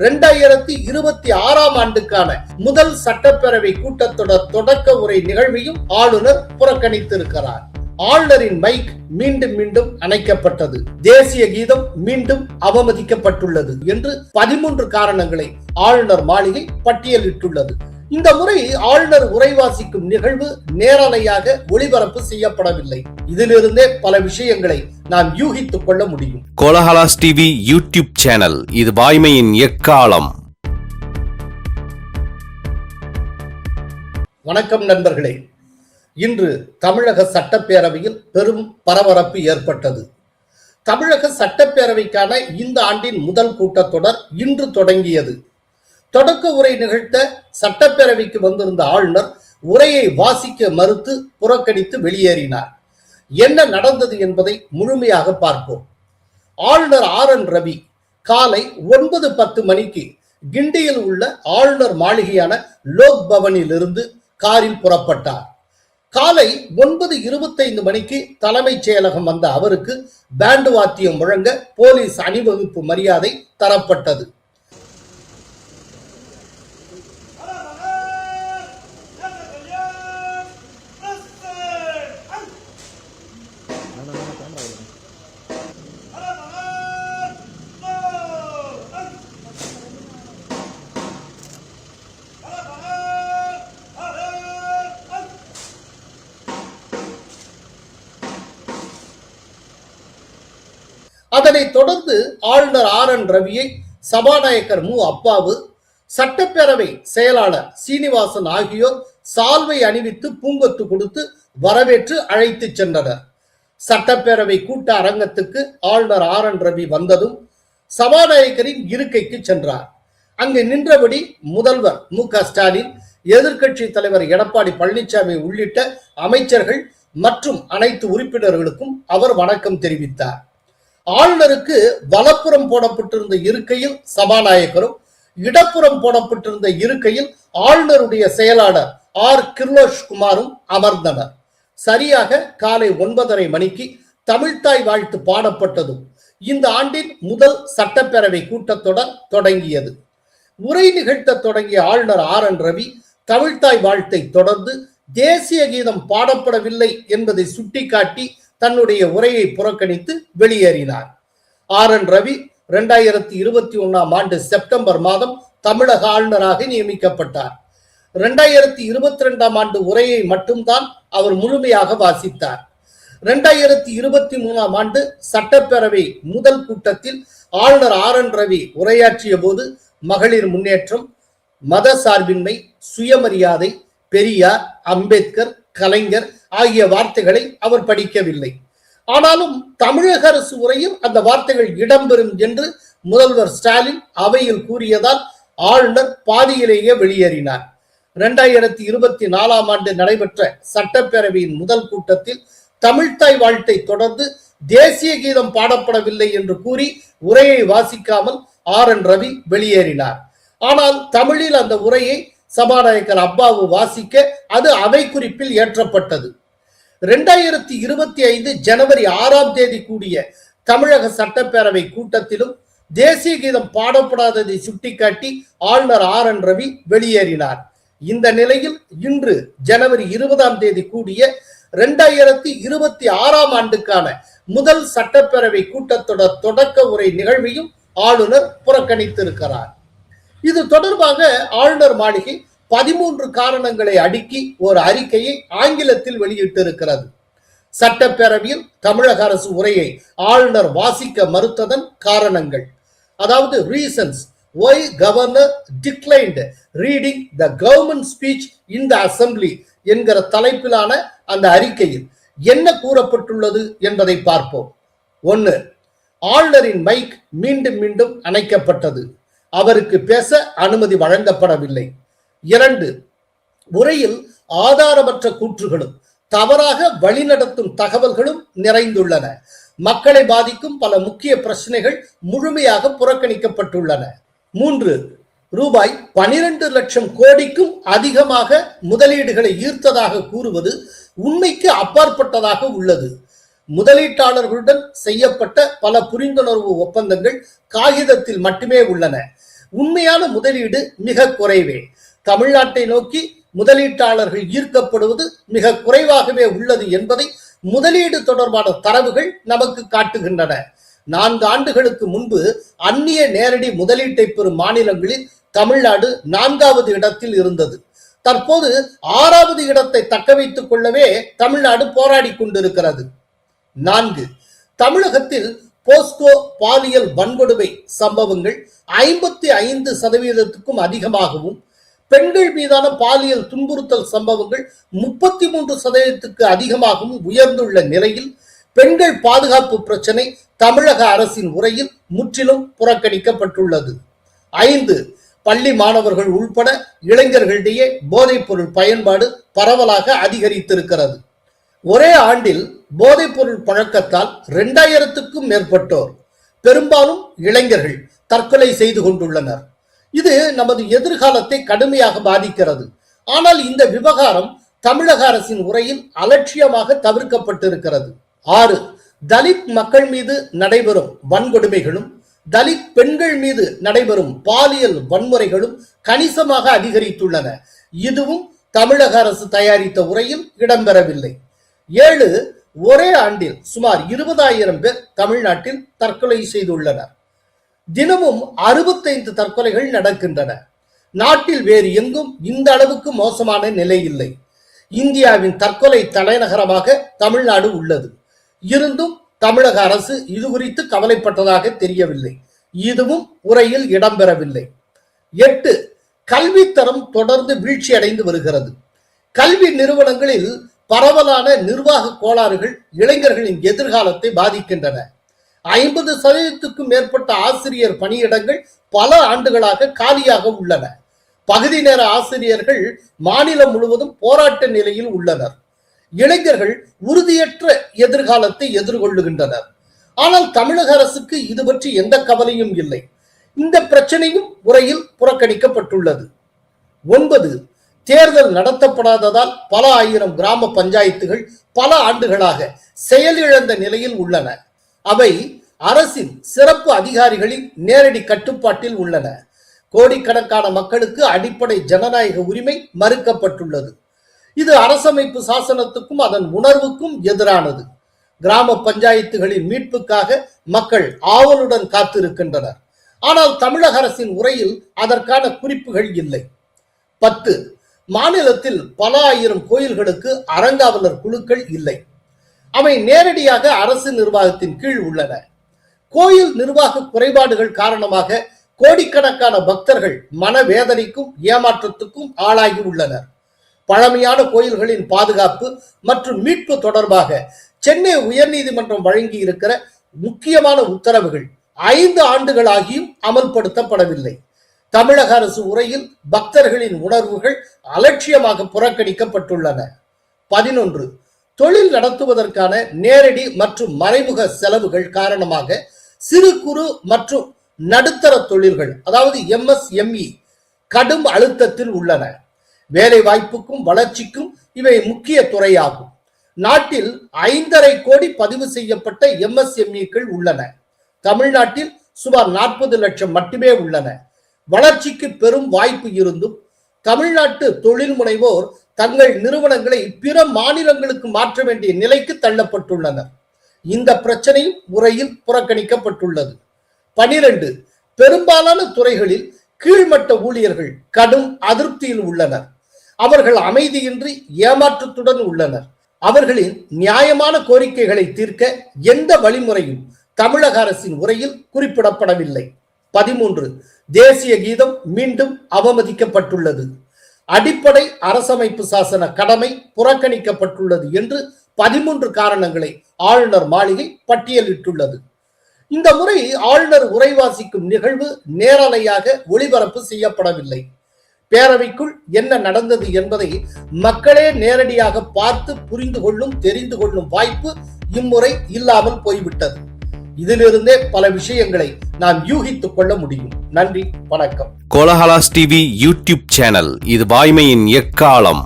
இரண்டாயிரத்தி இருபத்தி ஆறாம் ஆண்டுக்கான முதல் சட்டப்பேரவை கூட்டத்தொடர் தொடக்க உரை நிகழ்வையும் ஆளுநர் புறக்கணித்திருக்கிறார். ஆளுநரின் மைக் மீண்டும் மீண்டும் அணைக்கப்பட்டது. தேசிய கீதம் மீண்டும் அவமதிக்கப்பட்டுள்ளது என்று பதிமூன்று காரணங்களை ஆளுநர் மாளிகை பட்டியலிட்டுள்ளது. இந்த முறை ஆளுநர் உரை வாசிக்கும் நிகழ்வு நேரலையாக ஒளிபரப்பு செய்யப்படவில்லை. இதிலிருந்தே பல விஷயங்களை நாம் யூகித்துக் கொள்ள முடியும். கோலஹலாஸ் டிவி யூடியூப் சேனல் இது வாய்மையின் எக்காலம். வணக்கம் நண்பர்களே. இன்று தமிழக சட்டப்பேரவையில் பெரும் பரபரப்பு ஏற்பட்டது. தமிழக சட்டப்பேரவைக்கான இந்த ஆண்டின் முதல் கூட்டத்தொடர் இன்று தொடங்கியது. தொடக்க உரை நிகழ்த்த சட்டப்பேரவைக்கு வந்திருந்த ஆளுநர் உரையை வாசிக்க மறுத்து புறக்கணித்து வெளியேறினார். என்ன நடந்தது என்பதை முழுமையாக பார்ப்போம். ஆளுநர் ஆர் என் ரவி காலை ஒன்பது பத்து மணிக்கு கிண்டியில் உள்ள ஆளுநர் மாளிகையான லோக் பவனில் இருந்து காரில் புறப்பட்டார். காலை ஒன்பது இருபத்தைந்து மணிக்கு தலைமைச் செயலகம் வந்த அவருக்கு பேண்டு வாத்தியம் முழங்க போலீஸ் அணிவகுப்பு மரியாதை தரப்பட்டது. அதனைத் தொடர்ந்து ஆளுநர் ஆர் என் ரவியை சபாநாயகர் மு. அப்பாவு சட்டப்பேரவை செயலாளர் சீனிவாசன் ஆகியோர் சால்வை அணிவித்து பூங்கொத்து கொடுத்து வரவேற்று அழைத்துச் சென்றனர். சட்டப்பேரவை கூட்ட அரங்கத்துக்கு ஆளுநர் ஆர் என் ரவி வந்ததும் சபாநாயகரின் இருக்கைக்கு சென்றார். அங்கு நின்றபடி முதல்வர் மு. க. ஸ்டாலின் எதிர்க்கட்சி தலைவர் எடப்பாடி பழனிசாமி உள்ளிட்ட அமைச்சர்கள் மற்றும் அனைத்து உறுப்பினர்களுக்கும் அவர் வணக்கம் தெரிவித்தார். ஆளுநருக்கு வலப்புறம் போடப்பட்டிருந்த இருக்கையில் சபாநாயகரும் இடப்புறம் போடப்பட்டிருந்த இருக்கையில் ஆளுநருடைய செயலாளர் ஆர். கிர்லோஷ் குமாரும் அமர்ந்தனர். சரியாக காலை ஒன்பதரை மணிக்கு தமிழ்த்தாய் வாழ்த்து பாடப்பட்டதும் இந்த ஆண்டின் முதல் சட்டப்பேரவை கூட்டத்தொடர் தொடங்கியது. உரை நிகழ்த்த தொடங்கிய ஆளுநர் ஆர். என். ரவி தமிழ்த்தாய் வாழ்த்தை தொடர்ந்து தேசிய கீதம் பாடப்படவில்லை என்பதை சுட்டிக்காட்டி தன்னுடைய உரையை புறக்கணித்து வெளியேறினார். ஆர் என் ரவி இரண்டாயிரத்தி இருபத்தி ஒன்னாம் ஆண்டு செப்டம்பர் மாதம் தமிழக ஆளுநராக நியமிக்கப்பட்டார். இரண்டாயிரத்தி இருபத்தி ரெண்டாம் ஆண்டு உரையை மட்டும்தான் அவர் முழுமையாக வாசித்தார். இரண்டாயிரத்தி இருபத்தி மூணாம் ஆண்டு சட்டப்பேரவை முதல் கூட்டத்தில் ஆளுநர் ஆர் என் ரவி உரையாற்றிய போது மகளிர் முன்னேற்றம் மத சார்பின்மை சுயமரியாதை பெரியார் அம்பேத்கர் கலைஞர் ஆகிய வார்த்தைகளை அவர் படிக்கவில்லை. ஆனாலும் தமிழக அரசு உரையில் அந்த வார்த்தைகள் இடம்பெறும் என்று முதல்வர் ஸ்டாலின் அவையில் கூறியதால் ஆளுநர் பாதியிலேயே வெளியேறினார். இரண்டாயிரத்தி இருபத்தி நாலாம் ஆண்டு நடைபெற்ற சட்டப்பேரவையின் முதல் கூட்டத்தில் தமிழ்தாய் வாழ்த்தை தொடர்ந்து தேசிய கீதம் பாடப்படவில்லை என்று கூறி உரையை வாசிக்காமல் ஆர் என் ரவி வெளியேறினார். ஆனால் தமிழில் அந்த உரையை சபாநாயகர் அப்பாவு வாசிக்க அது அவை குறிப்பில் ஏற்றப்பட்டது. ரெண்டாயிரத்தி இருபத்தி ஐந்து ஜனவரி ஆறாம் தேதி கூடிய தமிழக சட்டப்பேரவை கூட்டத்திலும் தேசிய கீதம் பாடப்படாததை சுட்டிக்காட்டி ஆளுநர் ஆர் என் ரவி வெளியேறினார். இந்த நிலையில் இன்று ஜனவரி இருபதாம் தேதி கூடிய இரண்டாயிரத்தி இருபத்தி ஆறாம் ஆண்டுக்கான முதல் சட்டப்பேரவை கூட்டத்தொடர் தொடக்க உரை நிகழ்வையும் ஆளுநர் புறக்கணித்திருக்கிறார். இது தொடர்பாக ஆளுநர் மாளிகை பதிமூன்று காரணங்களை அடுக்கி ஒரு அறிக்கையை ஆங்கிலத்தில் வெளியிட்டிருக்கிறது. சட்டப்பேரவையில் தமிழக அரசு உரையை ஆளுநர் வாசிக்க மறுத்ததன் காரணங்கள். அதாவது reasons why governor declined reading the government speech in the assembly என்கிற தலைப்பிலான அந்த அறிக்கையில் என்ன கூறப்பட்டுள்ளது என்பதை பார்ப்போம். ஒன்று ஆளுநரின் மைக் மீண்டும் மீண்டும் அணைக்கப்பட்டது. அவருக்கு பேச அனுமதி வழங்கப்படவில்லை. இரண்டு உரையில் ஆதாரமற்ற கூற்றுகளும் தவறாக வழிநடத்தும் தகவல்களும் நிறைந்துள்ளன. மக்களை பாதிக்கும் பல முக்கிய பிரச்சனைகள் முழுமையாக புறக்கணிக்கப்பட்டுள்ளன. மூன்று ரூபாய் பனிரெண்டு லட்சம் கோடிக்கும் அதிகமாக முதலீடுகளை ஈர்த்ததாக கூறுவது உண்மைக்கு அப்பாற்பட்டதாக உள்ளது. முதலீட்டாளர்களுடன் செய்யப்பட்ட பல புரிந்துணர்வு ஒப்பந்தங்கள் காகிதத்தில் மட்டுமே உள்ளன. உண்மையான முதலீடு மிக குறைவே. தமிழ்நாட்டை நோக்கி முதலீட்டாளர்கள் ஈர்க்கப்படுவது மிக குறைவாகவே உள்ளது என்பதை முதலீடு தொடர்பான தரவுகள் நமக்கு காட்டுகின்றன. நான்கு ஆண்டுகளுக்கு முன்பு அந்நிய நேரடி முதலீட்டை பெறும் மாநிலங்களில் தமிழ்நாடு நான்காவது இடத்தில் இருந்தது. தற்போது ஆறாவது இடத்தை தக்க வைத்துக் கொள்ளவே தமிழ்நாடு போராடி கொண்டிருக்கிறது. நான்கு தமிழகத்தில் போஸ்கோ பாலியல் வன்கொடுமை சம்பவங்கள் ஐம்பத்தி ஐந்து சதவீதத்துக்கும் அதிகமாகவும் பெண்கள் மீதான பாலியல் துன்புறுத்தல் சம்பவங்கள் முப்பத்தி மூன்று சதவீதத்துக்கு அதிகமாகவும் உயர்ந்துள்ள நிலையில் பெண்கள் பாதுகாப்பு பிரச்சனை தமிழக அரசின் உரையில் முற்றிலும் புறக்கணிக்கப்பட்டுள்ளது. ஐந்து பள்ளி மாணவர்கள் உள்பட இளைஞர்களிடையே போதைப்பொருள் பயன்பாடு பரவலாக அதிகரித்திருக்கிறது. ஒரே ஆண்டில் போதைப்பொருள் பழக்கத்தால் இரண்டாயிரத்துக்கும் மேற்பட்டோர் பெரும்பாலும் இளைஞர்கள் தற்கொலை செய்து கொண்டுள்ளனர். இது நமது எதிர்காலத்தை கடுமையாக பாதிக்கிறது. ஆனால் இந்த விவகாரம் தமிழக அரசின் உரையில் அலட்சியமாக தவிர்க்கப்பட்டிருக்கிறது. ஆறு தலித் மக்கள் மீது நடைபெறும் வன்கொடுமைகளும் தலித் பெண்கள் மீது நடைபெறும் பாலியல் வன்முறைகளும் கணிசமாக அதிகரித்துள்ளன. இதுவும் தமிழக அரசு தயாரித்த உரையில் இடம்பெறவில்லை. ஏழு ஒரே ஆண்டில் சுமார் இருபதாயிரம் பேர் தமிழ்நாட்டில் தற்கொலை செய்துள்ளனர். தினமும் அறுபத்தைந்து தற்கொலைகள் நடக்கின்றன. நாட்டில் வேறு எங்கும் இந்த அளவுக்கு மோசமான நிலை இல்லை. இந்தியாவின் தற்கொலை தலைநகரமாக தமிழ்நாடு உள்ளது. இருந்தும் தமிழக அரசு இது குறித்து கவலைப்பட்டதாக தெரியவில்லை. இதுவும் உரையில் இடம்பெறவில்லை. எட்டு கல்வித்தரம் தொடர்ந்து வீழ்ச்சியடைந்து வருகிறது. கல்வி நிறுவனங்களில் பரவலான நிர்வாக கோளாறுகள் இளைஞர்களின் எதிர்காலத்தை பாதிக்கின்றன. ஐம்பது சதவீதத்துக்கும் மேற்பட்ட ஆசிரியர் பணியிடங்கள் பல ஆண்டுகளாக காலியாக உள்ளன. பகுதி நேர ஆசிரியர்கள் மாநிலம் முழுவதும் போராட்ட நிலையில் உள்ளனர். இளைஞர்கள் உறுதியற்ற எதிர்காலத்தை எதிர்கொள்ளுகின்றனர். ஆனால் தமிழக அரசுக்கு இது பற்றி எந்த கவலையும் இல்லை. இந்த பிரச்சனையும் உரையில் புறக்கணிக்கப்பட்டுள்ளது. ஒன்பது தேர்தல் நடத்தப்படாததால் பல ஆயிரம் கிராம பஞ்சாயத்துகள் பல ஆண்டுகளாக செயலிழந்த நிலையில் உள்ளன. அவை அரசின் சிறப்பு அதிகாரிகளின் நேரடி கட்டுப்பாட்டில் உள்ளன. கோடிக்கணக்கான மக்களுக்கு அடிப்படை ஜனநாயக உரிமை மறுக்கப்பட்டுள்ளது. இது அரசமைப்பு சாசனத்துக்கும் அதன் உணர்வுக்கும் எதிரானது. கிராம பஞ்சாயத்துகளின் மீட்புக்காக மக்கள் ஆவலுடன் காத்திருக்கின்றனர். ஆனால் தமிழக அரசின் உரையில் அதற்கான குறிப்புகள் இல்லை. பத்து மாநிலத்தில் பல ஆயிரம் கோயில்களுக்கு அறங்காவலர் குழுக்கள் இல்லை. அவை நேரடியாக அரசு நிர்வாகத்தின் கீழ் உள்ளன. கோயில் நிர்வாக குறைபாடுகள் காரணமாக கோடிக்கணக்கான பக்தர்கள் மனவேதனைக்கும் ஏமாற்றத்துக்கும் ஆளாகி உள்ளனர். பழமையான கோயில்களின் பாதுகாப்பு மற்றும் மீட்பு தொடர்பாக சென்னை உயர்நீதிமன்றம் வழங்கி இருக்கிற முக்கியமான உத்தரவுகள் ஐந்து ஆண்டுகளாகியும் அமல்படுத்தப்படவில்லை. தமிழக அரசு உரையில் பக்தர்களின் உணர்வுகள் அலட்சியமாக புறக்கணிக்கப்பட்டுள்ளன. பதினொன்று தொழில் நடத்துவதற்கான நேரடி மற்றும் மறைமுக செலவுகள் காரணமாக சிறு குறு மற்றும் நடுத்தர தொழில்கள் அதாவது எம்எஸ்எம்இ கடும் அழுத்தத்தில் உள்ளன. வேலை வாய்ப்புக்கும் வளர்ச்சிக்கும் இவை முக்கிய துறையாகும். நாட்டில் ஐந்தரை கோடி பதிவு செய்யப்பட்ட எம்எஸ்எம்இக்கள் உள்ளன. தமிழ்நாட்டில் சுமார் நாற்பது லட்சம் மட்டுமே உள்ளன. வளர்ச்சிக்கு பெரும் வாய்ப்பு இருந்தும் தமிழ்நாட்டு தொழில் முனைவோர் தங்கள் நிறுவனங்களை பிற மாநிலங்களுக்கு மாற்ற வேண்டிய நிலைக்கு தள்ளப்பட்டுள்ளனர் இந்த பிரச்சனையும் உரையில் புறக்கணிக்கப்பட்டுள்ளது. பனிரெண்டு பெரும்பாலான துறைகளில் கீழ்மட்ட ஊழியர்கள் கடும் அதிருப்தியில் உள்ளனர். அவர்கள் அமைதியின்றி ஏமாற்றத்துடன் உள்ளனர். அவர்களின் நியாயமான கோரிக்கைகளை தீர்க்க எந்த வழிமுறையும் தமிழக அரசின் உரையில் குறிப்பிடப்படவில்லை. பதிமூன்று தேசிய கீதம் மீண்டும் அவமதிக்கப்பட்டுள்ளது. அடிப்படை அரசமைப்பு சாசன கடமை புறக்கணிக்கப்பட்டுள்ளது என்று பதிமூன்று காரணங்களை ஆளுநர் மாளிகை பட்டியலிட்டுள்ளது. இந்த முறை ஆளுநர் உரை வாசிக்கும் நிகழ்வு நேரலையாக ஒளிபரப்பு செய்யப்படவில்லை. பேரவைக்குள் என்ன நடந்தது என்பதை மக்களே நேரடியாக பார்த்து புரிந்து கொள்ளும் தெரிந்து கொள்ளும் வாய்ப்பு இம்முறை இல்லாமல் போய்விட்டது. இதிலிருந்தே பல விஷயங்களை நாம் யூகித்துக் கொள்ள முடியும். நன்றி வணக்கம். கோலஹலாஸ் டிவி யூடியூப் சேனல் இது வாய்மையின் எக்காலம்.